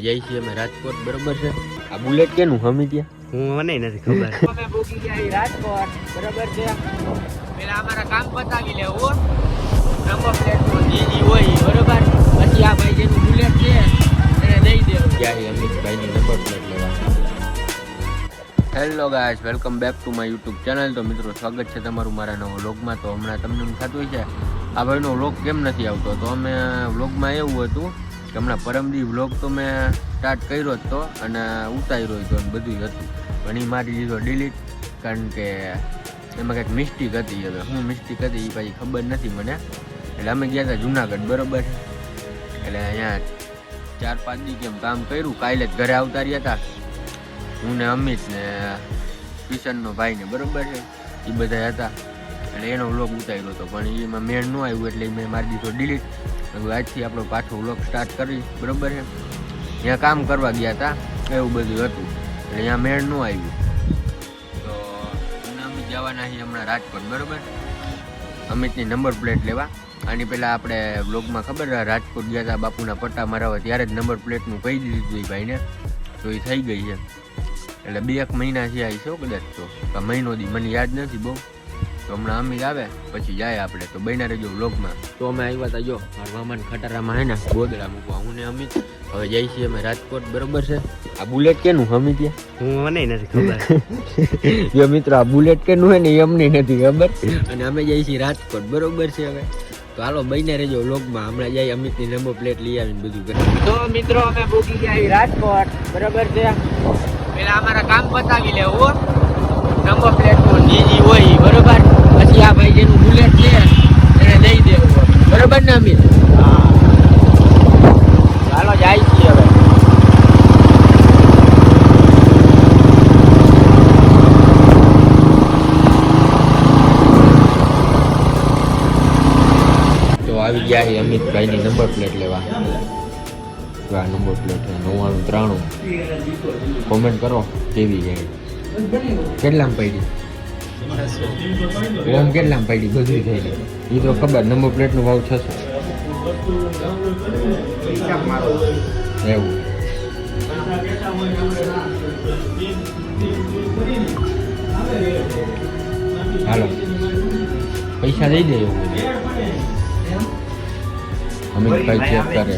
જઈ છીએ અમે રાજકોટ બરોબર છે? આ બુલેટ કેનું હમી ગયા? હું મને નથી ખબર. અમે ભૂકી ગયા રાજકોટ બરોબર છે? પેલા અમારા કામ પતાવી લેવું નંબર પ્લેટ જે હોય બરોબર? પછી આ ભાઈ જેનું બુલેટ છે એને દઈ દેવું ક્યાં અમિતભાઈની નંબર પ્લેટ લેવા. Hello guys welcome back to my YouTube channel તો મિત્રો સ્વાગત છે તમારું મારા નવો વ્લોગમાં તો હમણાં તમને એમ થતું છે આ ભાઈનો વ્લોગ કેમ નથી આવતો? તો અમે વ્લોગમાં એવું હતું હમણાં પરમદી વ્લોગ તો મેં સ્ટાર્ટ કર્યો જ તો અને ઉતાર્યો હતો અને બધું હતું. પણ એ મારી દીધો ડિલીટ કારણ કે એમાં કંઈક મિસ્ટેક હતી હવે. હું મિસ્ટેક હતી એ પછી ખબર નથી મને. એટલે અમે ગયા હતા જુનાગઢ, બરોબર? એટલે અહીંયા ચાર પાંચ દી કેમ કામ કર્યું, કાલે જ ઘરે આવતા રહ્યા હતા હું ને અમિત ને કિશનનો ભાઈ ને, બરોબર છે? એ બધા હતા. એટલે એનો વ્લોગ ઉતાર્યો હતો પણ એમાં મેળ ન આવ્યું એટલે મેં મારી દીધો ડિલીટ આજથી આપણો પાછો વ્લોગ સ્ટાર્ટ કરી, બરાબર છે? ત્યાં કામ કરવા ગયા હતા એવું બધું હતું. એટલે અહીંયા મેળ ન આવ્યું. તો અમે જવાના છીએ હમણાં રાજકોટ, બરોબર? અમિતની નંબર પ્લેટ લેવા. આની પહેલાં આપણે વ્લોગમાં ખબર રાજકોટ ગયા હતા બાપુના પટ્ટા મારાવા, ત્યારે જ નંબર પ્લેટનું કહી દીધું એ ભાઈને. તો એ થઈ ગઈ છે. એટલે બે એક મહિના થયા છે કદાચ તો. મહિનો દી મને યાદ નથી બહુ. તો હમણાં અમિત આવે પછી જાય આપણે. તો બન્યા રહેજો વ્લોગમાં તો અમે આવ્યા હતા જો મારા ખટારામાં હે ને ગોદડા મૂકવા. હું ને અમિત હવે જઈ છીએ અમે રાજકોટ બરોબર છે? આ બુલેટ કેનું અમિત હું મને નથી ખબર. જો મિત્રો આ બુલેટ કેનું હે ને એ અમને નથી ખબર. અને અમે જઈ છીએ રાજકોટ બરોબર છે હવે? તો હાલો બન્યા રહેજો વ્લોગમાં હમણાં જાય અમિતની નંબર પ્લેટ લઈ આવીને બધું કરી. તો મિત્રો અમે ભૂકી ગયા રાજકોટ બરોબર છે? પેલા અમારા કામ પતાવી લેવું નંબર પ્લેટ જે જે હોય બરાબર ભાઈ જેનું બુલેટ છે એને દઈ દેવું બરોબર ને અમિત ચાલો જાય છીએ હવે. તો આવી ગયા છે અમિતભાઈની નંબર પ્લેટ લેવા. આ નંબર પ્લેટ નવ્વાણું ત્રાણું. કોમેન્ટ કરો કેવી છે? કેટલામાં પડી? ઓમ કેટલામાં પડી, ગજરી થઈ ગઈ. એ તો ખબર, નંબર પ્લેટનો ભાવ છસો. એવું. હાલો. પૈસા દઈ દે એવું. કઈ ચેક કરે.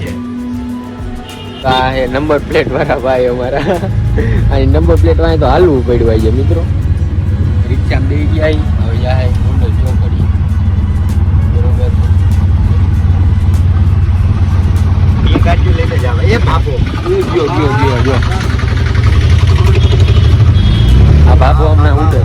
આ નંબર પ્લેટ વાળા ભાઈ અમારા. અહીં નંબર પ્લેટ વાળા તો હાલવું પડ્યું ભાઈ મિત્રો. રિક્ષા દઈ ગયા હવે જાય ગોંડલ ચોકડી બરોબર. એ ગાડી લઈને જાવ એ બાપો ગયો ગયો ગયો ગયો. આ બાપુ હમણાં ઉડે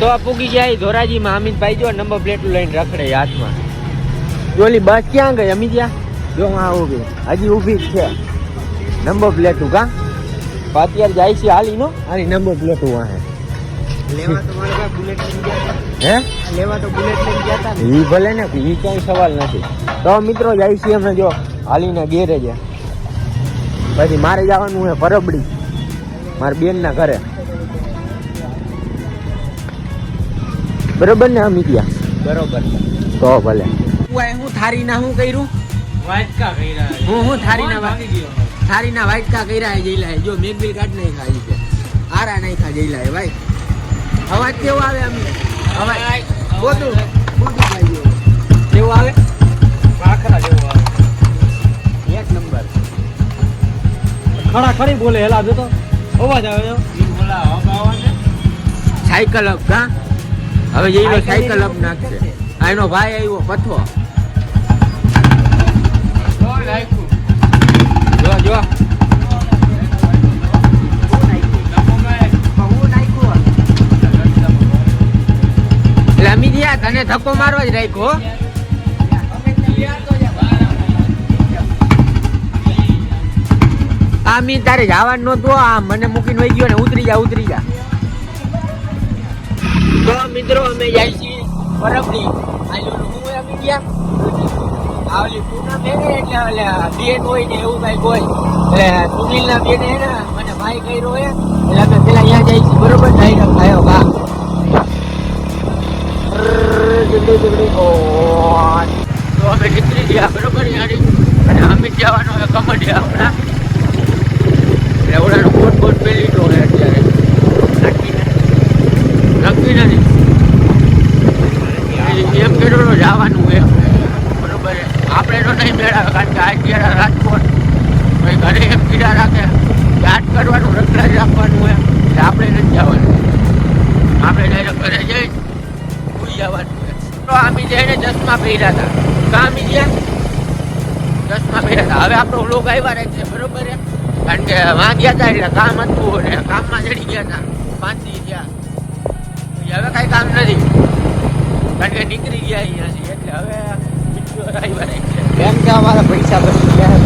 તો આ પૂગી જાય ધોરાજીમાં. અમિતભાઈ જો નંબર પ્લેટ લઈને રખડે હાથમાં. જો ઓલી બસ ક્યાં ગઈ? અમિત જો હા ઊભી. હજી ઊભી જ છે. નંબર પ્લેટું કા? પાતિયાર અત્યારે જાય છે હાલી નો આની નંબર પ્લેટું વાહે લેવા તો મારા બુલેટ લઈને ગયા હે? હતા લેવા તો બુલેટ લઈને ગયા હતા ઈ ભલે ને ઈ ક્યાંય સવાલ નથી. તો મિત્રો જાય છે અમે જો હાલીને ગેરેજ. પછી મારે જવાનું છે પરબડી મારા બેનના ઘરે. બરોબર ને અમિતિયા? બરોબર. તો ભલે. હું થારી ના હું કર્યું? વાટકા કર્યા. હું હું થારી ના થારી ના વાટકા કર્યા જઈલા જો મેઘબીલ કાઢ નહીં ખાઈ છે આરા નહીં ખા જઈલા ભાઈ. અવાજ કેવો આવે એમ અવાજ. બોતું. બોતું ખાઈ ગયો કેવો આવે? આખરા જેવો આવે. એક નંબર. ખડા ખડી બોલે હેલા જો તો. અવાજ આવે જો બોલા હવા ને સાયકલ અપ કા હવે જઈલો સાયકલ અપ નાખશે. આ એનો ભાઈ આવ્યો પથો જો જો. રમી તને ધક્કો મારવા જ રાખ્યો આ મી તારે જવાનું નહોતું આ મને મૂકીને વહી ગયો ને ઉતરી જા ઉતરી જા તો મિત્રો, અમે જાય છીએ બરફની આ લોકો અમે ગયા? આવલી બેન એટલે મને ભાઈ કર્યો એટલે અમે પેલા અહીંયા છીએ, બરોબર? અમે નીકળી ગયા, બરોબર યારી અને અમિત જવાનો હોય કમડિયા હમણાં ઓલાનો કોટ બોટ પહેરી હોય અત્યારે. નક્કી જવાનું હોય બરોબર છે. આપણે તો નહીં મેળાવે કારણ કે આ અત્યારે રાજકોટ. ભાઈ ઘરે એમ પીડા રાખે. યાદ કરવાનું રખડા જ રાખવાનું એમ. એટલે આપણે નથી જવાનું. આપણે ડાયરેક્ટ ઘરે જઈ ભૂલી જવાનું તો આમી જઈને ચશ્મા પહેર્યા હતા. કામી ગયા ચશ્મા પહેર્યા હતા. હવે આપણો લોક આવ્યા રહે છે, બરોબર કારણ કે વાં ગયા હતા એટલે કામ હતું ને કામમાં ચડી ગયા હતા. પાંચી ગયા. હવે કાંઈ કામ નથી. કારણ કે નીકળી ગયા અહીંયાથી એટલે હવે આવ્યા રહે છે. કેમ કે અમારા પૈસા બની ગયા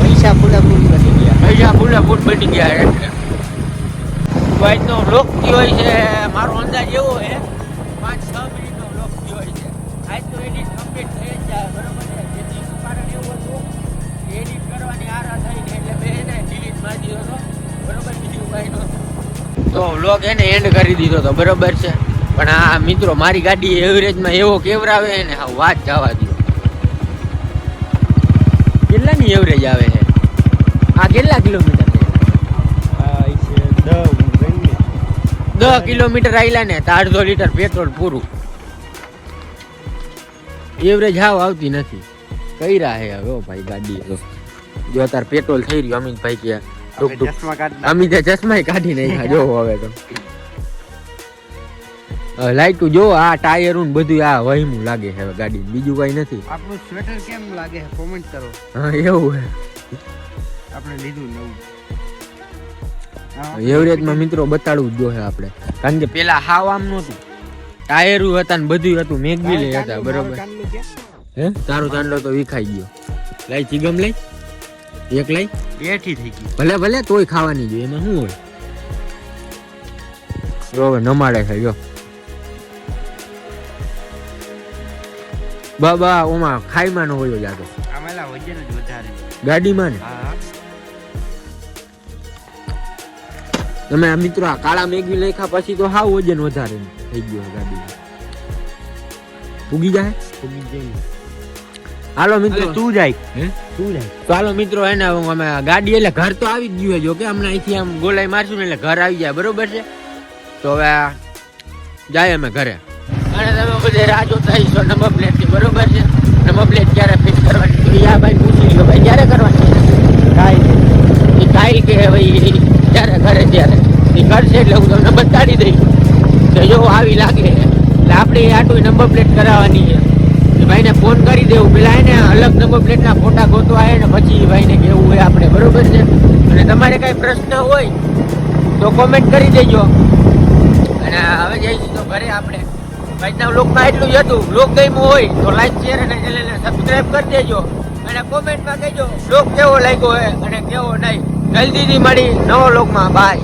પૈસા પૂરા પૂરી બની ગયા પૈસા પૂરા ફૂટ બની ગયા વાઈટનો લોક થયો હોય છે મારો અંદાજ એવો છે પાંચ છ મિનિટનો લોક થયો હોય છે આજ તો એડિટ કમ્પ્લીટ થઈ જ જાય બરોબર છે જેથી કારણ એવું હતું એડિટ કરવાની આરા થઈને એટલે મેં એને ડિલીટ મારી દીધો હતો બરોબર બીજું કાંઈ નહોતું તો વ્લોગ એને એન્ડ કરી દીધો હતો બરોબર છે. પણ આ મિત્રો મારી ગાડી એવરેજમાં એવો કેવરાવે ને વાત જવા કેટલાની એવરેજ આવે છે. આ કેટલા કિલોમીટર દસ કિલોમીટર આવેલા ને તો અડધો લીટર પેટ્રોલ પૂરું. એવરેજ હાવ આવતી નથી. કઈ હે હવે ઓ ભાઈ ગાડી જો અત્યારે પેટ્રોલ થઈ રહ્યું અમિતભાઈ કે અમિતે ચશ્મા કાઢી નાખ્યા. જો હવે તો. લાઈટું જો આ ટાયર ને બધું આ વહીમું લાગે છે હવે ગાડી બીજું કઈ નથી. આપણું સ્વેટર કેમ લાગે કોમેન્ટ કરો. હા એવું હે આપણે લીધું નવું. એવરેજમાં મિત્રો બતાડવું જ હે આપણે. કારણ કે પેલા હાવ આમ નહોતું. ટાયરું હતા ને બધું હતું. મેઘવીલે હતા બરોબર. હે? તારો ચાંદલો તો વિખાઈ ગયો. લઈ ચીગમ લઈ? એક લઈ? બેઠી થઈ ગઈ. ભલે ભલે તોય ખાવાની જોઈએ એમાં શું હોય? બરોબર હવે નમાડે છે જો. બાબા ઓમાં ખાઈમાં નો હોયો જાતો આમેલા વજન જ વધારે. ગાડીમાં ને તમે મિત્રો આ કાળા મેગી લેખા પછી તો હાવ વજન વધારે થઈ ગયો ગાડી ઉગી જાય? હાલો મિત્રો. તું જાય. તું જાય. હાલો મિત્રો એને અમે ગાડી એટલે ઘર તો આવી જ ગયું જો કે હમણાં અહીંથી આમ ગોલાઈ મારશું ને એટલે ઘર આવી જાય બરોબર છે? તો હવે જાય અમે ઘરે. અને તમે બધે રાહ જોતા હશો નંબર પ્લેટની બરોબર છે? નંબર પ્લેટ ક્યારે ફિટ કરવાની? યા આ ભાઈ પૂછી લો ભાઈ ક્યારે કરવાની કાઈ એ કાંઈ કે ભાઈ જ્યારે ઘરે ત્યારે. એ કરશે એટલે હું તમને બતાડી દઈશ. તો જો આવી લાગે એટલે આપણે એ આટલું નંબર પ્લેટ કરાવવાની છે. ભાઈને ફોન કરી દેવું. પેલા એને અલગ નંબર પ્લેટના ફોટા ગોતવા આવે ને પછી ભાઈને કેવું હોય આપણે બરોબર છે? અને તમારે કાંઈ પ્રશ્ન હોય તો કોમેન્ટ કરી દેજો. અને હવે જઈશું તો ઘરે આપણે. આજના લોકમાં એટલું જ હતું. લોક ગમ્યું હોય, તો લાઈક શેર અને ચેનલને સબસ્ક્રાઇબ કરી દેજો. અને કોમેન્ટમાં કહેજો લોક કેવો લાગ્યો હોય અને કેવો નહીં. જલ્દીથી મળી નવો લોકમાં બાય